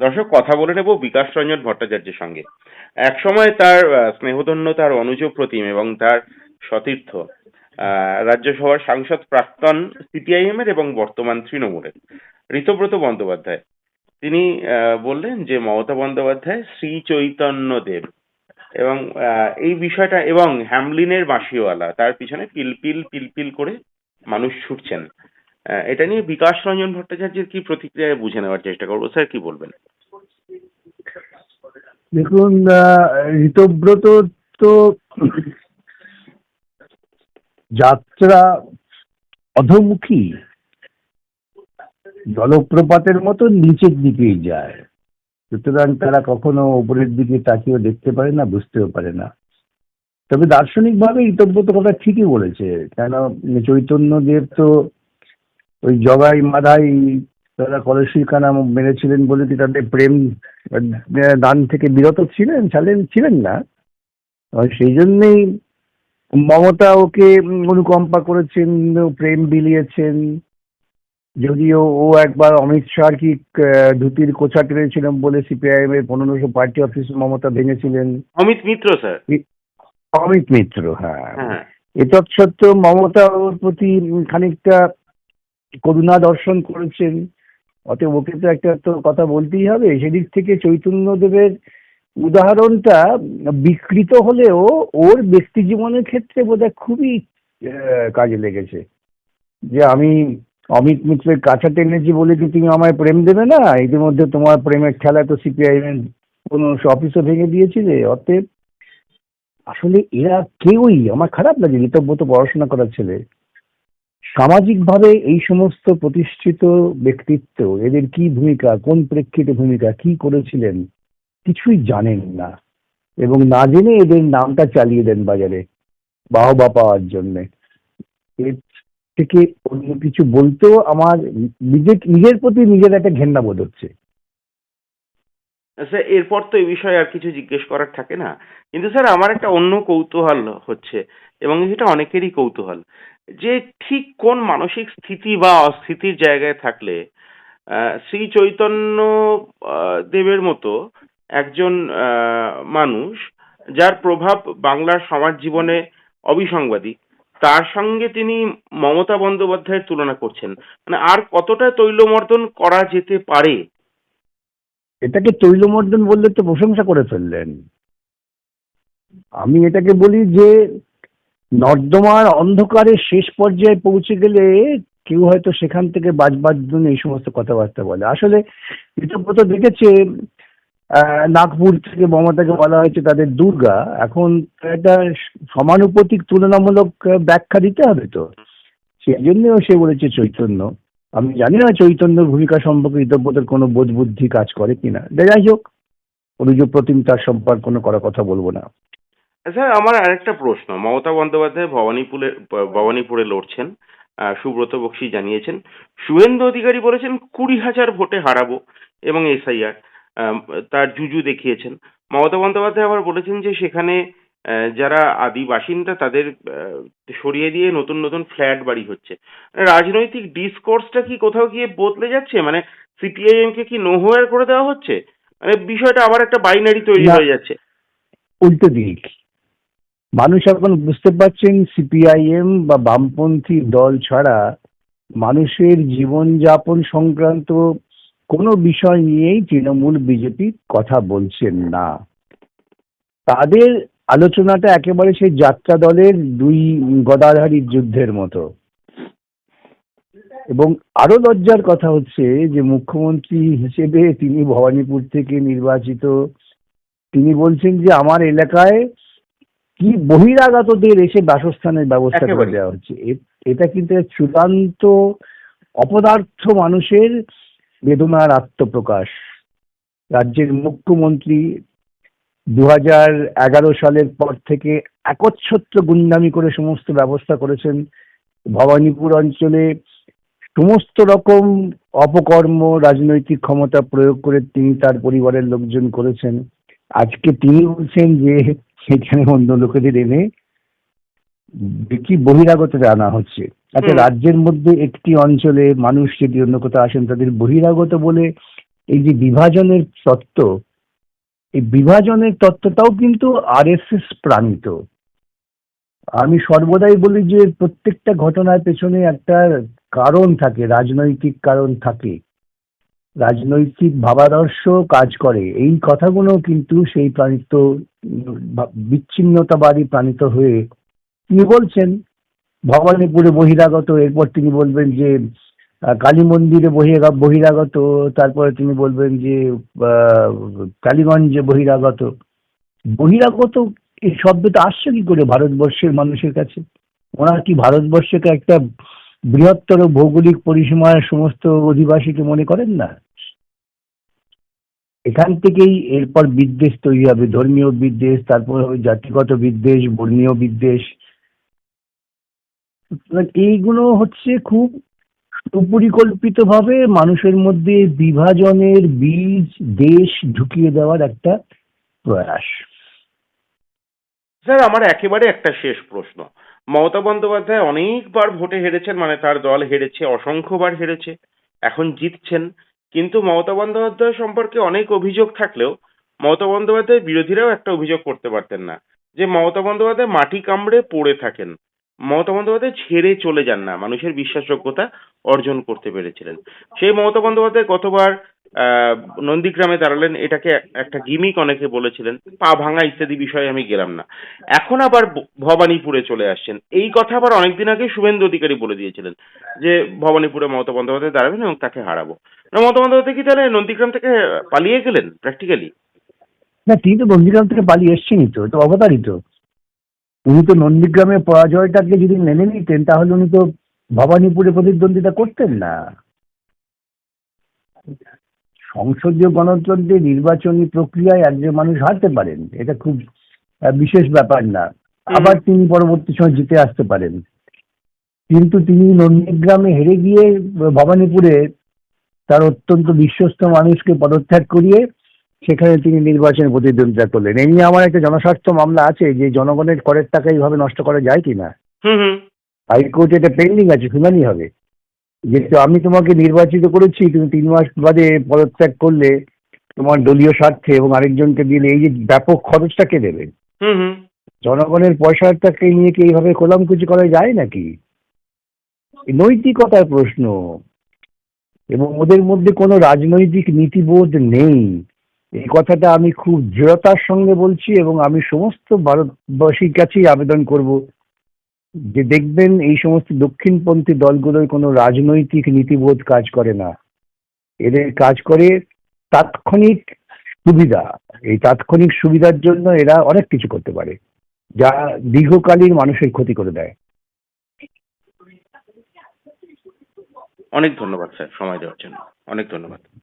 দর্শক, কথা বলে নেব বিকাশ রঞ্জন ভট্টাচার্যের সঙ্গে। একসময় তার স্নেহধন্য তার অনুজ প্রতিম এবং তার সতীর্থ রাজ্যসভার সাংসদ প্রাক্তন সিপিআইএম এর এবং বর্তমান তৃণমূলের, ঋতব্রত বন্দ্যোপাধ্যায়। তিনি বললেন যে, মমতা বন্দ্যোপাধ্যায় শ্রী চৈতন্য দেব এবং এই বিষয়টা এবং হ্যামলিনের বাঁশিওয়ালা, তার পিছনে পিলপিল পিলপিল করে মানুষ ছুটছেন। এটা নিয়ে বিকাশ রঞ্জন ভট্টাচার্যের কি প্রতিক্রিয়া বুঝে নেওয়ার চেষ্টা করব? স্যার, কি বলবেন? দেখুন ঋতব্রত তো যাত্রা অধমুখী। জলপ্রপাতের মতো নিচের দিকেই যায়। সুতরাং তারা কখনো উপরের দিকে তাকিয়েও দেখতে পারে না, বুঝতেও পারে না। তবে দার্শনিকভাবে ঋতব্রত কথা ঠিকই বলেছে। কেন, চৈতন্যদেব তো ওই জগাই মাধাই তারা কলসির কানা মেরেছিলেন বলে কি তাদের প্রেম দান থেকে বিরত ছিলেন ছিলেন ছিলেন না। সেই জন্যেই মমতা ওকে অনুকম্পা করেছেন প্রেম বিলিয়েছেন। যদিও ও একবার অমিত শাহর কি ধুতির কোচা টেনেছিলেন বলে সিপিআইএম এর পনেরোশো পার্টি অফিস মমতা ভেঙেছিলেন। অমিত মিত্র স্যার। অমিত মিত্র হ্যাঁ। হ্যাঁ। এতৎ সত্ত্বেও মমতা ওর প্রতি খানিকটা করুণা দর্শন করেছেন। অতএব ওকে তো একটা তো কথা বলতেই হবে। সেদিক থেকে চৈতন্যদেবের উদাহরণটা বিকৃত হলেও ওর ব্যক্তি জীবনের ক্ষেত্রে বোধহয় খুবই কাজে লেগেছে। যে আমি অমিত মিত্রের কাছা টেনেছি বলে কি তুমি আমায় প্রেম দেবে না? ইতিমধ্যে তোমার প্রেমের খেলা তো সিপিআইএম কোনো অফিসও ভেঙে দিয়েছিলে অতএব আসলে এরা কেউই, আমার খারাপ লাগে। নিতব্য তো পড়াশোনা করার ছেলে। সামাজিকভাবে এই সমস্ত প্রতিষ্ঠিত ব্যক্তিত্ব এদের কি ভূমিকা, কোন প্রেক্ষিতে ভূমিকা, কি করেছিলেন, কিছুই জানেন না। এবং না জেনে এদের নামটা চালিয়ে দেন বাজারে, বাহবা পাওয়ার জন্য। এর থেকে অন্য কিছু বলতেও আমার নিজের নিজের প্রতি নিজের একটা ঘেন্না বোধ হচ্ছে। স্যার এরপর তো এই বিষয়ে আর কিছু জিজ্ঞেস করার থাকে না। কিন্তু স্যার, আমার একটা অন্য কৌতূহল হচ্ছে এবং সেটা অনেকেরই কৌতূহল। যে ঠিক কোন মানসিক স্থিতি বা অস্থিতির জায়গায় থাকলে শ্রী চৈতন্য দেবের মতো একজন মানুষ যার প্রভাব বাংলার সমাজ জীবনে অবিসংবাদী, তার সঙ্গে তিনি মমতা বন্দ্যোপাধ্যায়ের তুলনা করছেন। মানে আর কতটা তৈলমর্দন করা যেতে পারে? এটাকে তৈলমর্দন বললে তো প্রশংসা করে ফেললেন। আমি এটাকে বলি যে নর্দমার অন্ধকারের শেষ পর্যায়ে পৌঁছে গেলে কেউ হয়তো সেখান থেকে বাজবার জন্য এই সমস্ত কথাবার্তা বলে। আসলে ঋতব্রত দেখেছে নাগপুর থেকে মমতাকে বলা হয়েছে তাদের দুর্গা। এখন একটা সমানুপতিক তুলনামূলক ব্যাখ্যা দিতে হবে তো। সেই জন্যও সে বলেছে চৈতন্য। আমি জানি না চৈতন্যর ভূমিকা সম্পর্কে ইতব্রতের কোনো বোধ বুদ্ধি কাজ করে কিনা। যাই হোক, অনুজ প্রতিম তার সম্পর্কে কোনো করা কথা বলব না। স্যার আমার আরেকটা প্রশ্ন। মমতা বন্দ্যোপাধ্যায় ভবানীপুরে ভবানীপুরে লড়ছেন সুব্রত বক্সী জানিয়েছেন শুভেন্দু অধিকারী বলেছেন কুড়ি হাজার ভোটে হারাবো এবং এসআইআর তার জুজু দেখিয়েছেন। মমতা বন্দ্যোপাধ্যায় আবার বলেছেন যে সেখানে যারা আদি বাসিন্দা তাদের সরিয়ে দিয়ে নতুন নতুন ফ্ল্যাট বাড়ি হচ্ছে। রাজনৈতিক ডিসকোর্সটা কি কোথাও গিয়ে বদলে যাচ্ছে? মানে সিপিআইএম কে কি নোহোয়ার করে দেওয়া হচ্ছে? মানে বিষয়টা আবার একটা বাইনারি তৈরি হয়ে যাচ্ছে। উল্টো দিক। মানুষ এখন বুঝতে পারছেন সিপিআইএম বা বামপন্থী দল ছাড়া মানুষের জীবনযাপন সংক্রান্ত কোনো বিষয় নিয়েই তৃণমূল বিজেপি কথা বলছেন না। তাদের আলোচনাটা একেবারে সেই যাত্রা দলের দুই গদাধারীর যুদ্ধের মতো। এবং আরও লজ্জার কথা হচ্ছে যে মুখ্যমন্ত্রী হিসেবে তিনি ভবানীপুর থেকে নির্বাচিত, তিনি বলছেন যে আমার এলাকায় কি বহিরাগতদের এসে বাসস্থানের ব্যবস্থা করে দেওয়া হচ্ছে? এটা কিন্তু চূড়ান্ত অপদার্থ মানুষের বেদনার আত্মপ্রকাশ। রাজ্যের মুখ্যমন্ত্রী দু এগারো সালের পর থেকে একচ্ছত্র গুন্ডামি করে সমস্ত ব্যবস্থা করেছেন। ভবানীপুর অঞ্চলে সমস্ত রকম অপকর্ম রাজনৈতিক ক্ষমতা প্রয়োগ করে তিনি তার পরিবারের লোকজন করেছেন। আজকে তিনি বলছেন যে সেখানে অন্য লোকেদের এনে কি বহিরাগতরা আনা হচ্ছে। হুম। রাজ্যের মধ্যে একটি অঞ্চলে মানুষ যদি অন্য কোথাও আসেন তাদের বহিরাগত বলে এই যে বিভাজনের তত্ত্ব এই বিভাজনের তত্ত্বটাও কিন্তু আরএসএস প্রাণিত। আমি সর্বদাই বলি যে প্রত্যেকটা ঘটনার পেছনে একটা কারণ থাকে রাজনৈতিক কারণ থাকে। রাজনৈতিক ভাবাদর্শ কাজ করে। এই কথাগুলো কিন্তু সেই প্রাণিত বিচ্ছিন্নতাবাদী প্রাণিত হয়ে তিনি বলছেন, ভবানীপুরে বহিরাগত, এরপর তিনি বলবেন যে কালী মন্দিরে বহিরাগত, তারপরে তিনি বলবেন যে কালীগঞ্জে বহিরাগত। বহিরাগত, এই শব্দটা আসছে কি করে ভারতবর্ষের মানুষের কাছে? ওনারা কি ভারতবর্ষকে একটা বৃহত্তর ভৌগোলিক পরিসীমার সমস্ত অধিবাসীকে মনে করেন না? এখান থেকেই এরপর বিদ্বেষ তৈরি হবে। ধর্মীয় বিদ্বেষ, তারপর হবে জাতিগত বিদ্বেষ, বর্ণীয় বিদ্বেষ। এইগুলো হচ্ছে খুব সুপরিকল্পিতভাবে মানুষের মধ্যে বিভাজনের বীজ, দেশ ঢুকিয়ে দেওয়ার একটা প্রয়াস। স্যার, আমার একেবারে একটা শেষ প্রশ্ন। মমতা বন্দ্যোপাধ্যায় অনেকবার ভোটে হেরেছেন মানে তার দল হেরেছে, অসংখ্যবার হেরেছে, এখন জিতছেন। কিন্তু মমতা বন্দ্যোপাধ্যায় সম্পর্কে অনেক অভিযোগ থাকলেও মমতা বন্দ্যোপাধ্যায়ের বিরোধীরাও একটা অভিযোগ করতে পারতেন না, যে মমতা বন্দ্যোপাধ্যায় মাটি কামড়ে পড়ে থাকেন। মমতা বন্দ্যোপাধ্যায় ছেড়ে চলে যান না, মানুষের বিশ্বাসযোগ্যতা অর্জন করতে পেরেছিলেন। সেই মমতা বন্দ্যোপাধ্যায় কতবার নন্দীগ্রামে দাঁড়ালেন, এটাকে একটা গিমিক অনেকে বলেছিলেন, পা ভাঙা ইত্যাদি বিষয়ে আমি গেলাম না। এখন আবার ভবানীপুরে চলে আসছেন। এই কথা আবার অনেকদিন আগে শুভেন্দু অধিকারী বলে দিয়েছিলেন যে, ভবানীপুরে মমতা বন্দ্যোপাধ্যায় দাঁড়াবেন এবং তাকে হারাবো। মমতা বন্দ্যোপাধ্যায় কি তাহলে নন্দীগ্রাম থেকে পালিয়ে গেলেন প্র্যাকটিক্যালি না, তিনি তো নন্দীগ্রাম থেকে পালিয়ে এসছেনই তো তো অবতারিত উনি তো নন্দীগ্রামের পরাজয়টাকে যদি মেনে নিতেন, তাহলে উনি তো ভবানীপুরে প্রতিদ্বন্দ্বিতা করতেন না। সংসদীয় গণতন্ত্রের নির্বাচনী প্রক্রিয়ায় একজন মানুষ হারতে পারেন। এটা খুব বিশেষ ব্যাপার না। আবার তিনি পরবর্তী সময় জিতে আসতে পারেন। কিন্তু তিনি নন্দীগ্রামে হেরে গিয়ে ভবানীপুরে তার অত্যন্ত বিশ্বস্ত মানুষকে পদত্যাগ করিয়ে সেখানে তিনি নির্বাচনে প্রতিদ্বন্দ্বিতা করলেন। এই নিয়ে আমার একটা জনস্বার্থ মামলা আছে যে জনগণের করের টাকা এইভাবে নষ্ট করা যায় কিনা। হাইকোর্টে এটা পেন্ডিং আছে শুনানি হবে। যেহেতু আমি তোমাকে নির্বাচিত করেছি তুমি তিন মাস বাদে পদত্যাগ করলে তোমার দলীয় স্বার্থে এবং আরেকজনকে দিলে এই যে ব্যাপক খরচটা কে দেবে? জনগণের পয়সাটাকে নিয়ে কি এইভাবে কোলামকুচি করা যায় নাকি? নৈতিকতার প্রশ্ন। এবং ওদের মধ্যে কোনো রাজনৈতিক নীতিবোধ নেই। এই কথাটা আমি খুব দৃঢ়তার সঙ্গে বলছি এবং আমি সমস্ত ভারতবাসীর কাছেই আবেদন করব। যে দেখবেন এই সমস্ত দক্ষিণপন্থী দলগুলোর কোনো রাজনৈতিক নীতিবোধ কাজ করে না। এদের কাজ করে তাৎক্ষণিক সুবিধা। এই তাৎক্ষণিক সুবিধার জন্য এরা অনেক কিছু করতে পারে, যা দীর্ঘকালীন মানুষের ক্ষতি করে দেয়। অনেক ধন্যবাদ স্যার, সময় দেওয়ার জন্য। অনেক ধন্যবাদ।